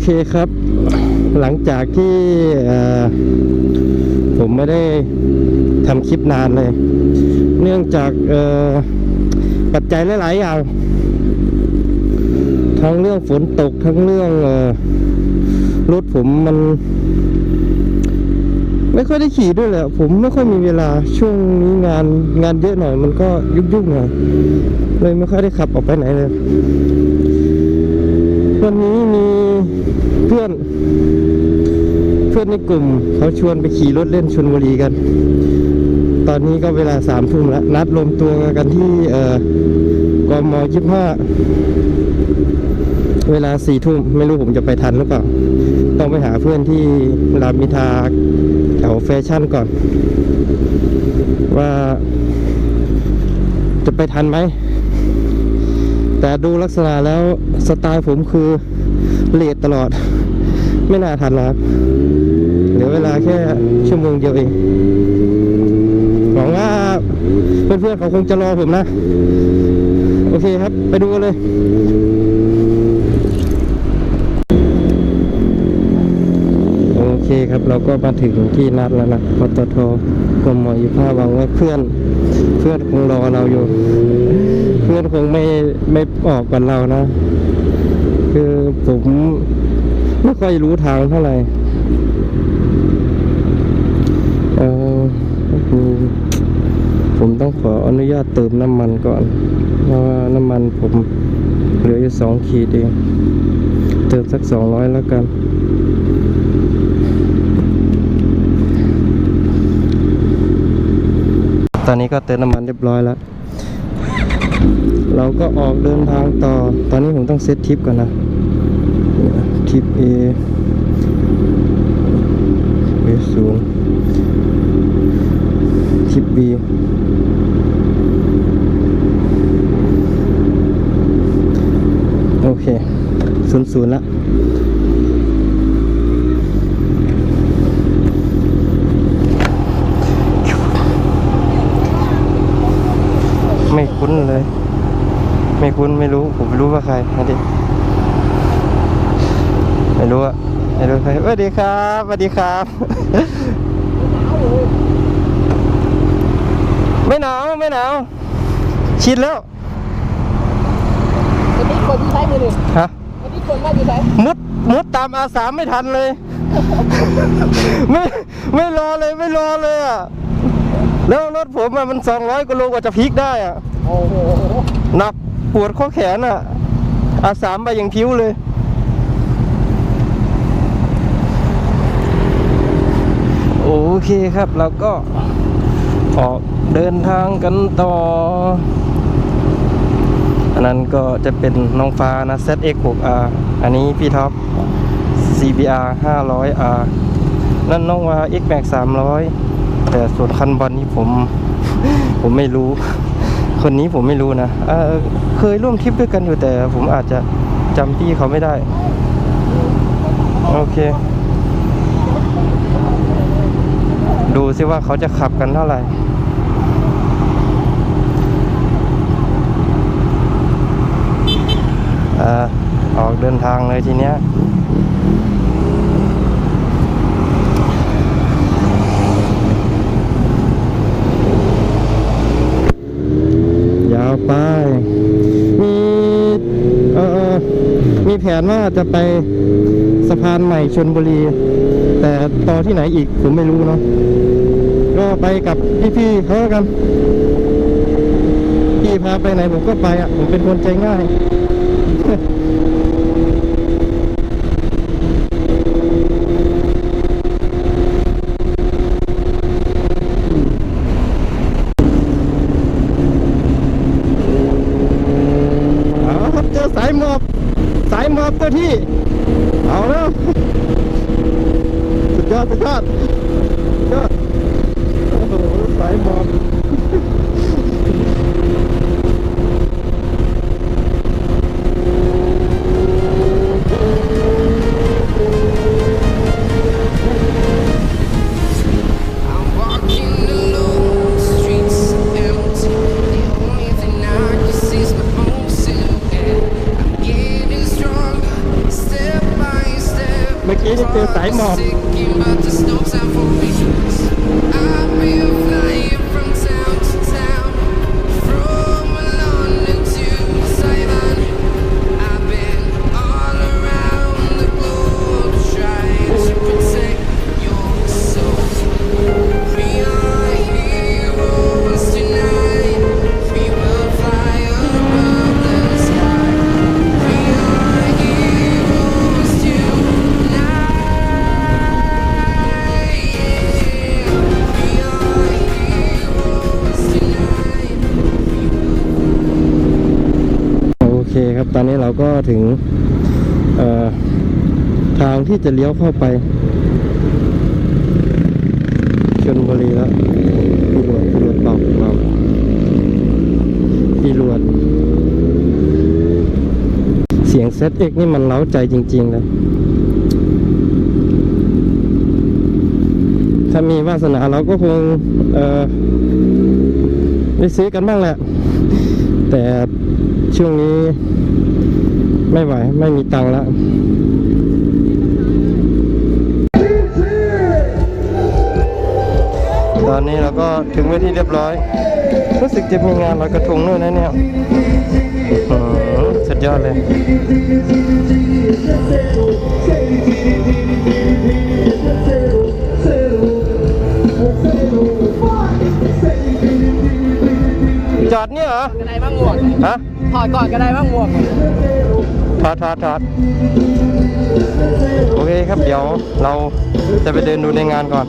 เคครับ หลังจากที่ผมไม่ได้ทำคลิปนานเลย เนื่องจากปัจจัยหลาย ๆ อย่าง ทั้งเรื่องฝนตกทั้งเรื่องรถผมมัน ไม่ค่อยได้ขี่ด้วยแหละผมไม่ค่อยมีเวลาช่วงนี้งานงานเยอะหน่อย มันก็ยุ่งๆหน่อยเลยไม่ค่อยได้ขับออกไปไหนเลยวันนี้มี เพื่อน เพื่อนในกลุ่มเขาชวนไปขี่รถเล่นชนบุรีกัน ตอนนี้ก็เวลาสามทุ่มแล้ว นัดรวมตัวกันที่เออกมยี่ห้าเวลาสี่ทุ่มไม่รู้ผมจะไปทันหรือเปล่า ต้องไปหาเพื่อนที่รามอินทราแถวแฟชั่นก่อน ว่าจะไปทันไหม แต่ดูลักษณะแล้วสไตล์ผมคือ เลทตลอด ไม่น่าทันแล้วครับเหลือเวลาแค่ชั่วโมงเดียวเองหวังว่าเพื่อนๆเขาคงจะรอผมนะ โอเคครับ ไปดูกันเลยโอเคครับเราก็มาถึงที่นัดแล้วนะปตทกรมอีภาหวังว่าเพื่อนเพื่อนคงรอเราอยู่ เพื่อนคงไม่ไม่ออกกันเรานะ คือผมไม่ค่อยรู้ทางเท่าไหร่เออคือผมต้องขออนุญาตเติมน้ำมันก่อน เพราะว่าน้ำมันผมเหลืออยู่สองขีดเอง เติมสักสองร้อยแล้วกันตอนนี้ก็เติมน้ำมันเรียบร้อยแล้ว เราก็ออกเดินทางต่อ ตอนนี้ผมต้องเซตทริปก่อนนะทริป A เบศูนย์ทริป B โอเคศูนย์ศูนย์ละไม่คุ้นเลย ไม่คุ้นไม่รู้ ผมไม่รู้ว่าใครมาดิไม่รู้อะไม่รู้ใครสวัสดีครับสวัสดีครับ ไม่หนาวไม่หนาวชินแล้ววันนี้คนที่ใช้มือหนึ่งฮะวันนี้คนว่าจะใช้มุดมุดตามอาสามไม่ทันเลย ไม่ไม่รอเลยไม่รอเลยอะแล้วรถผมอะมันสองร้อยกิโลกว่าจะพลิกได้อะโอ้โหหนัก ปวดข้อแขนอะอาสามไปอย่างพิ้วเลย โอเคครับเราก็ออกเดินทางกันต่อ อันนั้นก็จะเป็นน้องฟ้านะ ZX6R อันนี้พี่ท็อป CBR 500R นั่นน้องวา X Max 300 แต่ส่วนคันบอลนี้ผม ผมไม่รู้ คนนี้ผมไม่รู้นะเเคยร่วมทริปด้วยกันอยู่แต่ ผมอาจจะจำพี่เขาไม่ได้ โอเค ดูซิว่าเขาจะขับกันเท่าไหร่อ่าออกเดินทางเลยทีเนี้ยาวไป มีเออมี แผนว่าจะไปสะพานใหม่ชนบุรี แต่ต่อที่ไหนอีกผมไม่รู้เนาะก็ไปกับพี่ๆเขากันพี่พาไปไหนผมก็ไปอะผมเป็นคนใจง่าย เอาละครับเจอสายหมอบ สายหมอบเจ้าที่ เอาแล้วสุดยอดสุด เจอสายหมอบ ครับ ตอนนี้เราก็ถึงทางที่จะเลี้ยวเข้าไปชนบุรีแล้วพี่รวดพี่รวดบอกบอกพี่รวด เสียงเซตเอกนี่มันเล้าใจจริงๆเลยถ้ามีวาสนาเราก็คงได้ซื้อกันบ้างแหละ แต่ช่วงนี้ไม่ไหว ไม่มีตังค์แล้วตอนนี้เราก็ถึงเวทีเรียบร้อย รู้สึกจะมีงานลอยกระทงด้วยนะเนี่ยสุดยอดเลย อดเนี่ยเหรอกระไดบ้างหมวกฮะถอดก่อนกระไดบ้างหมวกถอดถอดถอดโอเคครับเดี๋ยวเราจะไปเดินดูในงานก่อน